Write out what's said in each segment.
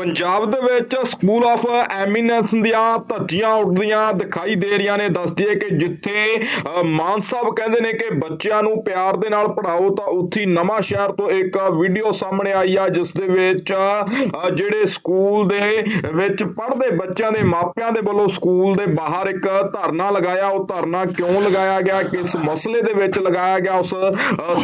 ਪੰਜਾਬ ਦੇ ਵਿੱਚ school of eminence ਦੀਆਂ ਧੱਜੀਆਂ ਉੱਡਦੀਆਂ ਦਿਖਾਈ ਦੇ ਰਹੀਆਂ ਨੇ। ਦੱਸਦੀ ਹੈ ਕਿ ਜਿੱਥੇ ਮਾਨ ਸਾਹਿਬ ਕਹਿੰਦੇ ਨੇ ਕਿ ਬੱਚਿਆਂ ਨੂੰ ਪਿਆਰ ਦੇ ਨਾਲ ਪੜ੍ਹਾਓ, ਤਾਂ ਉੱਥੇ ਨਵਾਂ ਸ਼ਹਿਰ ਤੋਂ ਇੱਕ ਵੀਡੀਓ ਸਾਹਮਣੇ ਆਈ ਆ, ਜਿਸ ਦੇ ਵਿੱਚ ਜਿਹੜੇ ਸਕੂਲ ਦੇ ਵਿੱਚ ਪੜ੍ਹਦੇ ਬੱਚਿਆਂ ਦੇ ਮਾਪਿਆਂ ਦੇ ਵੱਲੋਂ ਸਕੂਲ ਦੇ ਬਾਹਰ ਇੱਕ ਧਰਨਾ ਲਗਾਇਆ। ਉਹ ਧਰਨਾ ਕਿਉਂ ਲਗਾਇਆ ਗਿਆ? ਕਿਸ ਮਸਲੇ ਦੇ ਵਿੱਚ ਲਗਾਇਆ ਗਿਆ? ਉਸ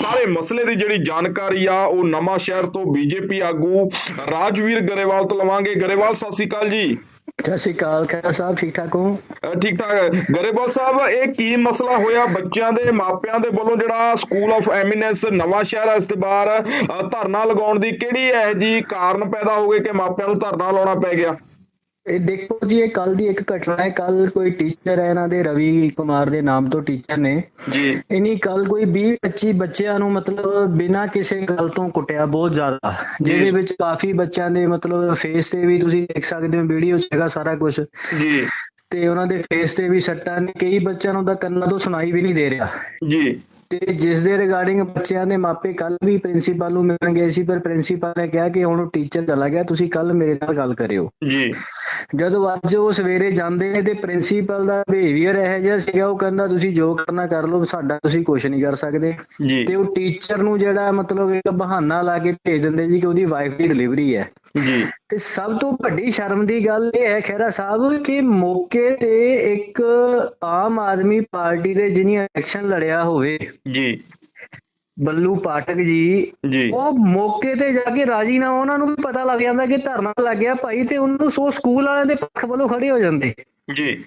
ਸਾਰੇ ਮਸਲੇ ਦੀ ਜਿਹੜੀ ਜਾਣਕਾਰੀ ਆ, ਉਹ ਨਵਾਂ ਸ਼ਹਿਰ ਤੋਂ ਬੀਜੇਪੀ ਆਗੂ ਰਾਜਵੀਰ ਗਰੇਵਾਲ ਤੋਂ ਲਵਾਂਗੇ। ਗਰੇਵਾਲ ਸਤਿ ਸ਼੍ਰੀ ਅਕਾਲ ਜੀ। ਸਤਿ ਸ਼੍ਰੀ ਅਕਾਲ ਖੈਰ ਸਾਹਿਬ ਠੀਕ ਠਾਕ ਹੋ? ਠੀਕ ਠਾਕ ਹੈ। ਗਰੇਵਾਲ ਸਾਹਿਬ ਇਹ ਕੀ ਮਸਲਾ ਹੋਇਆ ਬੱਚਿਆਂ ਦੇ ਮਾਪਿਆਂ ਦੇ ਵੱਲੋਂ ਜਿਹੜਾ ਸਕੂਲ ਆਫ ਐਮੀਨੈਂਸ ਨਵਾਂ ਸ਼ਹਿਰ ਹੈ ਇਸ ਦੇ ਬਾਹਰ ਅ, ਧਰਨਾ ਲਗਾਉਣ ਦੀ ਕਿਹੜੀ ਇਹ ਜੀ ਕਾਰਨ ਪੈਦਾ ਹੋ ਗਏ ਕਿ ਮਾਪਿਆਂ ਨੂੰ ਧਰਨਾ ਲਾਉਣਾ ਪੈ ਗਿਆ? ਇਹ ਦੇਖੋ ਜੀ ਇਹ ਕੱਲ ਦੀ ਇੱਕ ਘਟਨਾ ਹੈ। ਕੱਲ ਕੋਈ ਟੀਚਰ ਹੈ ਇਹਨਾਂ ਦੇ ਰਵੀ ਕੁਮਾਰ ਦੇ ਨਾਮ ਤੋਂ ਟੀਚਰ ਨੇ। ਜੀ। ਇਨੀ ਕੱਲ ਕੋਈ 20 25 ਬੱਚਿਆਂ ਨੂੰ ਮਤਲਬ ਬਿਨਾਂ ਕਿਸੇ ਗੱਲ ਤੋਂ ਕੁੱਟਿਆ ਬਹੁਤ ਜ਼ਿਆਦਾ। ਜਿਹਦੇ ਵਿੱਚ ਕਾਫੀ ਬੱਚਿਆਂ ਦੇ ਮਤਲਬ ਫੇਸ ਤੇ ਵੀ ਤੁਸੀਂ ਦੇਖ ਸਕਦੇ ਹੋ ਵੀਡੀਓ 'ਚ ਹੈਗਾ ਸਾਰਾ ਕੁਝ ਜੀ। ਤੇ ਉਹਨਾਂ ਦੇ ਫੇਸ ਤੇ ਵੀ ਸੱਟਾਂ ਨੇ। ਕਈ ਬੱਚਿਆਂ ਨੂੰ ਤਾਂ ਕੰਨਾਂ ਤੋਂ ਸੁਣਾਈ ਵੀ ਨਹੀਂ ਦੇ ਰਿਹਾ। ਜੀ। ਤੇ ਜਿਸ ਦੇ ਰਿਗਾਰਡਿੰਗ ਬੱਚਿਆਂ ਦੇ ਮਾਪੇ ਕੱਲ ਵੀ ਪ੍ਰਿੰਸੀਪਲ ਨੂੰ ਮਿਲਣ ਗਏ ਸੀ ਪਰ ਪ੍ਰਿੰਸੀਪਲ ਨੇ ਕਿਹਾ ਕਿ ਹੁਣ ਟੀਚਰ ਚਲਾ ਗਿਆ ਤੁਸੀਂ ਕੱਲ ਮੇਰੇ ਨਾਲ ਗੱਲ ਕਰਿਓ। ਜੀ। ਜਦੋਂ ਅੱਜ ਉਹ ਸਵੇਰੇ ਜਾਂਦੇ ਨੇ ਤੇ ਪ੍ਰਿੰਸੀਪਲ ਦਾ ਬਿਹੇਵੀਅਰ ਇਹੋ ਜਿਹਾ ਸੀਗਾ ਉਹ ਕਹਿੰਦਾ ਤੁਸੀਂ ਜੋ ਕਰਨਾ ਕਰ ਲਓ ਸਾਡਾ ਤੁਸੀਂ ਕੁਝ ਨਹੀਂ ਕਰ ਸਕਦੇ। ਤੇ ਉਹ ਟੀਚਰ ਨੂੰ ਜਿਹੜਾ ਮਤਲਬ ਇੱਕ ਬਹਾਨਾ ਲਾ ਕੇ ਭੇਜ ਦਿੰਦੇ ਜੀ ਕਿ ਉਹਦੀ ਵਾਈਫ ਦੀ ਡਿਲੀਵਰੀ ਹੈ। ਜੀ। ਤੇ ਸਭ ਤੋਂ ਵੱਡੀ ਸ਼ਰਮ ਦੀ ਗੱਲ ਇਹ ਹੈ ਖਹਿਰਾ ਸਾਹਿਬ ਕਿ ਮੌਕੇ ਤੇ ਇੱਕ ਆਮ ਆਦਮੀ ਪਾਰਟੀ ਦੇ ਜਿਹਨੇ ਇਲੈਕਸ਼ਨ ਲੜਿਆ ਹੋਵੇ ਜੀ। ਬੱਲੂ ਪਾਠਕ ਜੀ ਉਹ ਮੌਕੇ ਤੇ ਜਾ ਕੇ ਰਾਜੀ ਨਾ ਉਹਨਾਂ ਨੂੰ ਵੀ ਪਤਾ ਲੱਗ ਜਾਂਦਾ ਕਿ ਧਰਨਾ ਲੱਗ ਗਿਆ ਭਾਈ ਤੇ ਉਹਨੂੰ ਸੋ ਸਕੂਲ ਵਾਲਿਆਂ ਦੇ ਪੱਖ ਵੱਲੋਂ ਖੜੇ ਹੋ ਜਾਂਦੇ। ਜੀ।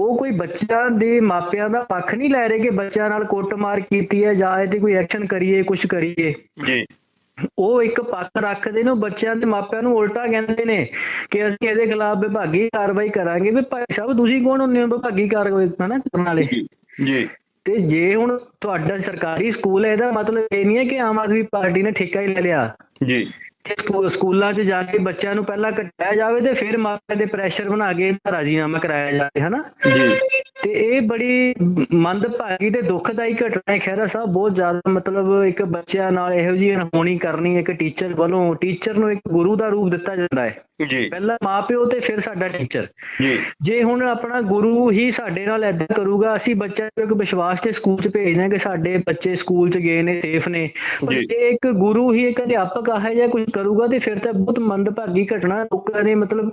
ਉਹ ਕੋਈ ਬੱਚਿਆਂ ਦੇ ਮਾਪਿਆਂ ਦਾ ਪੱਖ ਨਹੀਂ ਲੈ ਰਹੇ ਕਿ ਬੱਚਿਆਂ ਨਾਲ ਕੁੱਟਮਾਰ ਕੀਤੀ ਹੈ ਜਾਂ ਇਹ ਤੇ ਕੋਈ ਐਕਸ਼ਨ ਕਰੀਏ ਕੁਝ ਕਰੀਏ। ਜੀ। ਉਹ ਇੱਕ ਪੱਖ ਰੱਖਦੇ ਨੇ ਉਹ ਬੱਚਿਆਂ ਦੇ ਮਾਪਿਆਂ ਨੂੰ ਉਲਟਾ ਕਹਿੰਦੇ ਨੇ ਕਿ ਅਸੀਂ ਇਹਦੇ ਖਿਲਾਫ ਵਿਭਾਗੀ ਕਾਰਵਾਈ ਕਰਾਂਗੇ ਵੀ ਭਾਈ ਸਾਹਿਬ ਤੁਸੀਂ ਕੌਣ ਹੁੰਦੇ ਹੋ ਵਿਭਾਗੀ ਕਾਰਵਾਈ ਹਨਾ ਕਰਨ ਵਾਲੇ? ਜੀ। ਤੇ ਜੇ ਹੁਣ ਤੁਹਾਡਾ ਸਰਕਾਰੀ ਸਕੂਲ ਹੈ ਇਹਦਾ ਮਤਲਬ ਇਹ ਨਹੀਂ ਹੈ ਕਿ ਆਮ ਆਦਮੀ ਪਾਰਟੀ ਨੇ ਠੇਕਾ ਹੀ ਲੈ ਲਿਆ। ਜੀ। ਸਕੂਲਾਂ 'ਚ ਜਾ ਕੇ ਬੱਚਿਆਂ ਨੂੰ ਪਹਿਲਾਂ ਕਟਾਇਆ ਜਾਵੇ ਤੇ ਫਿਰ ਮਾਪਿਆਂ ਦੇ ਪ੍ਰੈਸ਼ਰ ਬਣਾ ਕੇ ਇਹਦਾ ਰਾਜੀਨਾਮਾ ਕਰਾਇਆ ਜਾਵੇ ਹਨਾ? ਜੀ। ਤੇ ਇਹ ਬੜੀ ਮੰਦਭਾਗੀ ਤੇ ਦੁਖਦਾਈ ਘਟਨਾ ਹੈ। ਖਹਿਰਾ ਸਾਹਿਬ ਬਹੁਤ ਜ਼ਿਆਦਾ ਮਤਲਬ ਇੱਕ ਬੱਚਿਆਂ ਨਾਲ ਇਹੋ ਜਿਹੀ ਅਣਹੋਣੀ ਕਰਨੀ ਇੱਕ ਟੀਚਰ ਵੱਲੋਂ ਟੀਚਰ ਨੂੰ ਇੱਕ ਗੁਰੂ ਦਾ ਰੂਪ ਦਿੱਤਾ ਜਾਂਦਾ ਹੈ। ਜੀ। ਪਹਿਲਾਂ ਮਾਪਿਓ ਤੇ ਫਿਰ ਸਾਡਾ ਟੀਚਰ ਜੀ। ਜੇ ਹੁਣ ਆਪਣਾ ਗੁਰੂ ਹੀ ਸਾਡੇ ਨਾਲ ਏਦਾਂ ਕਰੂਗਾ ਅਸੀਂ ਬੱਚਿਆਂ ਨੂੰ ਇੱਕ ਵਿਸ਼ਵਾਸ ਤੇ ਸਕੂਲ 'ਚ ਭੇਜਦੇ ਕਿ ਸਾਡੇ ਬੱਚੇ ਸਕੂਲ 'ਚ ਗਏ ਨੇ ਸੇਫ ਨੇ। ਪਰ ਜੀ। ਜੇ ਇੱਕ ਗੁਰੂ ਹੀ ਇੱਕ ਅਧਿਆਪਕ ਆਹ ਜਿਹਾ ਕੁਝ ਕਰੂਗਾ ਤੇ ਫਿਰ ਤਾਂ ਬਹੁਤ ਮੰਦਭਾਗੀ ਘਟਨਾ ਲੋਕਾਂ ਨੇ ਮਤਲਬ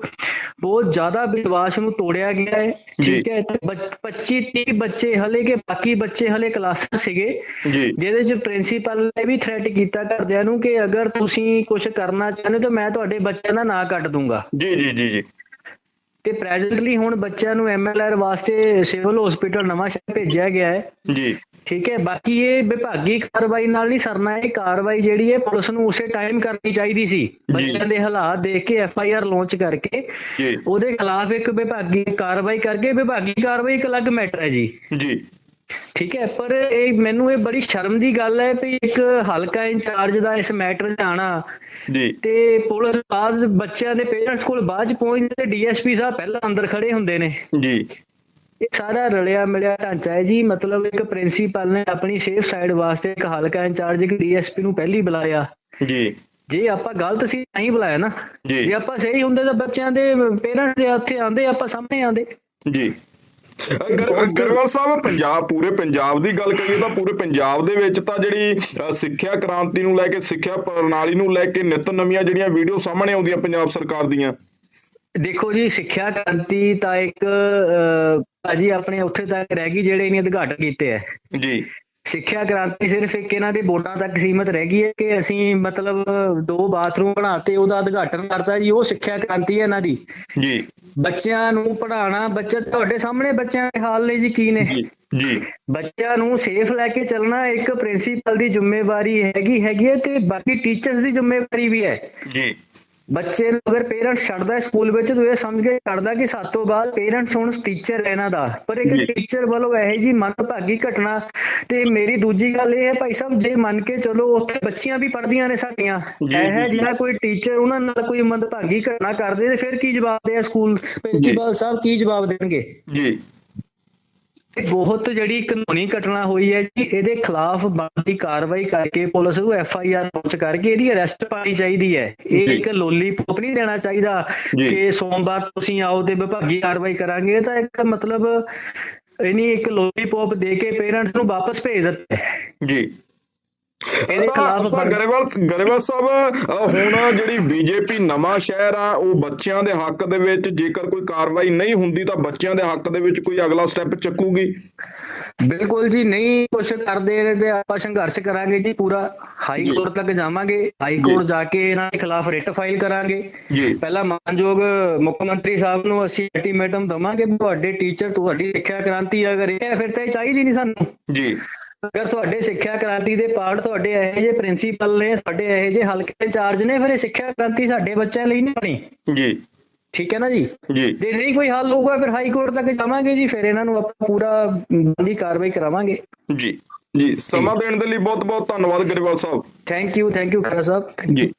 ਬਹੁਤ ਜ਼ਿਆਦਾ ਵਿਸ਼ਵਾਸ ਨੂੰ ਤੋੜਿਆ ਗਿਆ ਹੈ। ਜੀ। ਠੀਕ ਹੈ ਤੇ 25 30 ਬੱਚੇ ਹਲੇ ਕੇ ਬਾਕੀ ਬੱਚੇ ਹਲੇ ਕਲਾਸਾਂ ਸੀਗੇ। ਜੀ। ਜਿਹਦੇ ਚ ਪ੍ਰਿੰਸੀਪਲ ਨੇ ਵੀ ਥ੍ਰੈਟ ਕੀਤਾ ਘਰਦਿਆਂ ਨੂੰ ਕਿ ਅਗਰ ਤੁਸੀਂ ਕੁਝ ਕਰਨਾ ਚਾਹੁੰਦੇ ਤਾਂ ਮੈਂ ਤੁਹਾਡੇ ਬੱਚਿਆਂ ਦਾ ਨਾਂ ਕੱਟ ਦੂੰਗਾ ਜੀ ਜੀ ਜੀ ਜੀ। ਤੇ ਪ੍ਰੈਜ਼ੈਂਟਲੀ ਹੁਣ ਬੱਚਿਆਂ ਨੂੰ ਐਮਐਲਆਰ ਵਾਸਤੇ ਸਿਵਲ ਹਸਪੀਟਲ ਨਵਾਂ ਸ਼ਹਿਰ ਭੇਜਿਆ ਗਿਆ ਹੈ। ਜੀ। ਠੀਕ ਹੈ ਬਾਕੀ ਇਹ ਵਿਭਾਗੀ ਕਾਰਵਾਈ ਨਾਲ ਨਹੀਂ ਸਰਨਾ ਇਹ ਕਾਰਵਾਈ ਜਿਹੜੀ ਹੈ ਪੁਲਿਸ ਨੂੰ ਉਸੇ ਟਾਈਮ ਕਰਨੀ ਚਾਹੀਦੀ ਸੀ। ਬੱਚਿਆਂ ਦੇ ਹਾਲਾਤ ਦੇਖ ਕੇ ਐਫਆਈਆਰ ਲਾਂਚ ਕਰਕੇ ਜੀ। ਉਹਦੇ ਖਿਲਾਫ ਇੱਕ ਵਿਭਾਗੀ ਕਾਰਵਾਈ ਕਰਕੇ ਵਿਭਾਗੀ ਕਾਰਵਾਈ ਇੱਕ ਅਲੱਗ ਮੈਟਰ ਹੈ ਜੀ। ਜੀ। ਠੀਕ ਹੈ ਪਰ ਇਹ ਮੈਨੂੰ ਇਹ ਬੜੀ ਸ਼ਰਮ ਦੀ ਗੱਲ ਹੈ ਵੀ ਇੱਕ ਹਲਕਾ ਇੰਚਾਰਜ ਦਾ ਇਸ ਮੈਟਰ 'ਚ ਆਣਾ ਜੀ। ਤੇ ਪੁਲਿਸ ਬਾਅਦ ਬੱਚਿਆਂ ਦੇ ਪੇਰੈਂਟਸ ਕੋਲ ਬਾਅਦ 'ਚ ਪਹੁੰਚਦੇ ਤੇ ਡੀਐਸਪੀ ਸਾਹਿਬ ਪਹਿਲਾਂ ਅੰਦਰ ਖੜੇ ਹੁੰਦੇ ਨੇ। ਜੀ। ਇਹ ਸਾਰਾ ਰਲਿਆ ਮਿਲਿਆ ਢਾਂਚਾ ਹੈ ਜੀ ਮਤਲਬ ਇੱਕ ਪ੍ਰਿੰਸੀਪਲ ਨੇ ਆਪਣੀ ਸੇਫ ਸਾਈਡ ਵਾਸਤੇ ਇੱਕ ਹਲਕਾ ਇੰਚਾਰਜ ਇੱਕ ਡੀਐਸਪੀ ਨੂੰ ਪਹਿਲੀ ਬੁਲਾਇਆ। ਜੀ। ਜੇ ਆਪਾਂ ਗਲਤ ਸੀ ਨਹੀਂ ਬੁਲਾਇਆ ਨਾ। ਜੀ। ਆਪਾਂ ਸਹੀ ਹੁੰਦੇ ਤਾਂ ਬੱਚਿਆਂ ਦੇ ਪੇਰੈਂਟਸ ਦੇ ਉੱਥੇ ਆਂਦੇ ਆਪਾਂ ਸਾਹਮਣੇ ਆਂਦੇ ਜੀ। ਗਰੇਵਾਲ ਸਾਹਿਬ ਪੰਜਾਬ ਪੂਰੇ ਪੰਜਾਬ ਦੀ ਗੱਲ ਕਰੀਏ ਤਾਂ ਪੂਰੇ ਪੰਜਾਬ ਦੇ ਵਿੱਚ ਤਾਂ ਜਿਹੜੀ ਸਿੱਖਿਆ ਕ੍ਰਾਂਤੀ ਨੂੰ ਲੈ ਕੇ ਸਿੱਖਿਆ ਪ੍ਰਣਾਲੀ ਨੂੰ ਲੈ ਕੇ ਨਿਤ ਨਵੀਆਂ ਜਿਹੜੀਆਂ ਵੀਡੀਓ ਸਾਹਮਣੇ ਆਉਂਦੀਆਂ ਪੰਜਾਬ ਸਰਕਾਰ ਦੀਆਂ। ਦੇਖੋ ਜੀ ਸਿੱਖਿਆ ਕ੍ਰਾਂਤੀ ਤਾਂ ਇੱਕ ਭਾਜੀ ਆਪਣੇ ਉੱਥੇ ਤੱਕ ਰਹਿ ਗਈ ਜਿਹੜੇ ਇਹਨੇ ਉਦਘਾਟਨ ਕੀਤੇ ਹੈ ਜੀ। ਸਿੱਖਿਆ ਕ੍ਰਾਂਤੀ ਸਿਰਫ ਇੱਕ ਇਹਨਾਂ ਦੇ ਬੋਰਡਾਂ ਤੱਕ ਸੀਮਤ ਰਹਿ ਗਈ ਹੈ ਕਿ ਅਸੀਂ ਮਤਲਬ ਦੋ ਬਾਥਰੂਮ ਬਣਾਤੇ ਉਹਦਾ ਉਦਘਾਟਨ ਕਰਤਾ ਜੀ ਉਹ ਸਿੱਖਿਆ ਕ੍ਰਾਂਤੀ ਹੈ ਇਹਨਾਂ ਦੀ। ਜੀ। ਬੱਚਿਆਂ ਨੂੰ ਪੜ੍ਹਾਉਣਾ ਬੱਚੇ ਤੁਹਾਡੇ ਸਾਹਮਣੇ ਬੱਚਿਆਂ ਦੇ ਹਾਲ ਨੇ ਜੀ ਕੀ ਨੇ? ਜੀ ਜੀ। ਬੱਚਿਆਂ ਨੂੰ ਸੇਫ ਲੈ ਕੇ ਚੱਲਣਾ ਇੱਕ ਪ੍ਰਿੰਸੀਪਲ ਦੀ ਜ਼ਿੰਮੇਵਾਰੀ ਹੈਗੀ ਹੈਗੀ ਹੈ ਤੇ ਬਾਕੀ ਟੀਚਰਸ ਦੀ ਜ਼ਿੰਮੇਵਾਰੀ ਵੀ ਹੈ। ਜੀ। ਬੱਚੇ ਨੂੰ ਅਗਰ ਪੇਰੈਂਟਸ ਛੱਡਦਾ ਸਕੂਲ ਵਿੱਚ ਤਾਂ ਇਹ ਸਮਝ ਕੇ ਛੱਡਦਾ ਕਿ ਸਾਤੋਂ ਬਾਅਦ ਪੇਰੈਂਟਸ ਹੁਣ ਟੀਚਰ ਇਹਨਾਂ ਦਾ। ਪਰ ਇੱਕ। ਟੀਚਰ ਵੱਲੋਂ ਇਹੋ ਜੀ ਮਨਭਾਗੀ ਘਟਨਾ ਤੇ ਮੇਰੀ ਦੂਜੀ ਗੱਲ ਇਹ ਹੈ ਭਾਈ ਸਾਹਿਬ ਜੇ ਮੰਨ ਕੇ ਚਲੋ ਉੱਥੇ ਬੱਚੀਆਂ ਵੀ ਪੜ੍ਹਦੀਆਂ ਨੇ ਸਾਡੀਆਂ ਇਹ। ਜਿਹੜਾ ਕੋਈ ਟੀਚਰ ਉਹਨਾਂ ਨਾਲ ਕੋਈ ਮੰਦਭਾਗੀ ਘਟਨਾ ਕਰਦੇ ਤੇ ਫਿਰ ਕੀ ਜਵਾਬ ਦੇ ਸਕੂਲ ਪ੍ਰਿੰਸੀਪਲ ਸਾਹਿਬ? ਕੀ ਜਵਾਬ ਦੇਣਗੇ? ਜੀ। ਬਹੁਤ ਜਿਹੜੀ ਕਾਨੂੰਨੀ ਘਟਨਾ ਹੋਈ ਹੈ ਜੀ ਇਹਦੇ ਖਿਲਾਫ ਬਣਦੀ ਕਾਰਵਾਈ ਕਰਕੇ ਪੁਲਿਸ ਨੂੰ ਐਫ ਆਈ ਆਰ ਲਾਂਚ ਕਰਕੇ ਇਹਦੀ ਅਰੈਸਟ ਪਾਣੀ ਚਾਹੀਦੀ ਹੈ ਇਹ। ਇੱਕ ਲੋਲੀਪੌਪ ਨਹੀਂ ਦੇਣਾ ਚਾਹੀਦਾ। ਕਿ ਸੋਮਵਾਰ ਤੁਸੀਂ ਆਓ ਤੇ ਵਿਭਾਗੀ ਕਾਰਵਾਈ ਕਰਾਂਗੇ ਤਾਂ ਇੱਕ ਮਤਲਬ ਇਹਨੀ ਇੱਕ ਲੋਲੀਪੌਪ ਦੇ ਕੇ ਪੇਰੈਂਟਸ ਨੂੰ ਵਾਪਸ ਭੇਜ ਦਿੱਤਾ। ਜੀ ਇਹਦੇ ਖਿਲਾਫ ਗਰੇਵਾਲ ਗਰੇਵਾਲ ਸਾਹਿਬ ਹੁਣ ਜਿਹੜੀ ਬੀਜੇਪੀ ਨਵਾਂ ਸ਼ਹਿਰ ਆ ਉਹ ਬੱਚਿਆਂ ਦੇ ਹੱਕ ਦੇ ਵਿੱਚ ਜੇਕਰ ਕੋਈ ਕਾਰਵਾਈ ਨਹੀਂ ਹੁੰਦੀ ਤਾਂ ਬੱਚਿਆਂ ਦੇ ਹੱਕ ਦੇ ਵਿੱਚ ਕੋਈ ਅਗਲਾ ਸਟੈਪ ਚੱਕੂਗੀ। ਬਿਲਕੁਲ ਜੀ ਨਹੀਂ ਕੁਛ ਕਰਦੇ ਨੇ ਤੇ ਆਪਾਂ ਸੰਘਰਸ਼ ਕਰਾਂਗੇ ਜੀ ਪੂਰਾ। ਹਾਈ। ਕੋਰਟ ਤੱਕ ਜਾਵਾਂਗੇ ਹਾਈ। ਕੋਰਟ ਜਾ ਕੇ ਇਹਨਾਂ ਦੇ ਖਿਲਾਫ ਰਿਟ ਫਾਈਲ ਕਰਾਂਗੇ। ਜੀ। ਪਹਿਲਾਂ ਮਾਨਯੋਗ ਮੁੱਖ ਮੰਤਰੀ ਸਾਹਿਬ ਨੂੰ ਅਸੀਂ ਅਲਟੀਮੇਟਮ ਦਵਾਂਗੇ ਤੁਹਾਡੇ ਟੀਚਰ ਤੁਹਾਡੀ ਸਿੱਖਿਆ ਕ੍ਰਾਂਤੀ ਅਗਰ ਇਹ ਫਿਰ ਤਾਂ ਚਾਹੀਦੀ ਨਹੀਂ ਸਾਨੂੰ। ਜੀ। ਅਗਰ ਤੁਹਾਡੇ ਸਿੱਖਿਆ ਕ੍ਰਾਂਤੀ ਦੇ ਪਾਰਟ ਤੁਹਾਡੇ ਇਹੋ ਜਿਹੇ ਪ੍ਰਿੰਸੀਪਲ ਨੇ ਤੁਹਾਡੇ ਇਹੋ ਜਿਹੇ ਹਲਕੇ ਇੰਚਾਰਜ ਨੇ ਫਿਰ ਇਹ ਸਿੱਖਿਆ ਕ੍ਰਾਂਤੀ ਸਾਡੇ ਬੱਚਿਆਂ ਲਈ ਨਹੀਂ ਬਣੀ। ਜੀ। ਠੀਕ ਹੈ ਨਾ ਜੀ? ਜੀ। ਜੇ ਨਹੀਂ ਕੋਈ ਹੱਲ ਹੋਊਗਾ ਫਿਰ ਹਾਈ ਕੋਰਟ ਤੱਕ ਜਾਵਾਂਗੇ ਜੀ ਫਿਰ ਇਹਨਾਂ ਨੂੰ ਆਪਾਂ ਪੂਰਾ ਬੰਦੀ ਕਾਰਵਾਈ ਕਰਾਵਾਂਗੇ। ਜੀ। ਜੀ ਸਮਾਂ ਦੇਣ ਦੇ ਲਈ ਬਹੁਤ ਬਹੁਤ ਧੰਨਵਾਦ Grewal Sahib. Thank you thank you Khaira Sahib. Ji.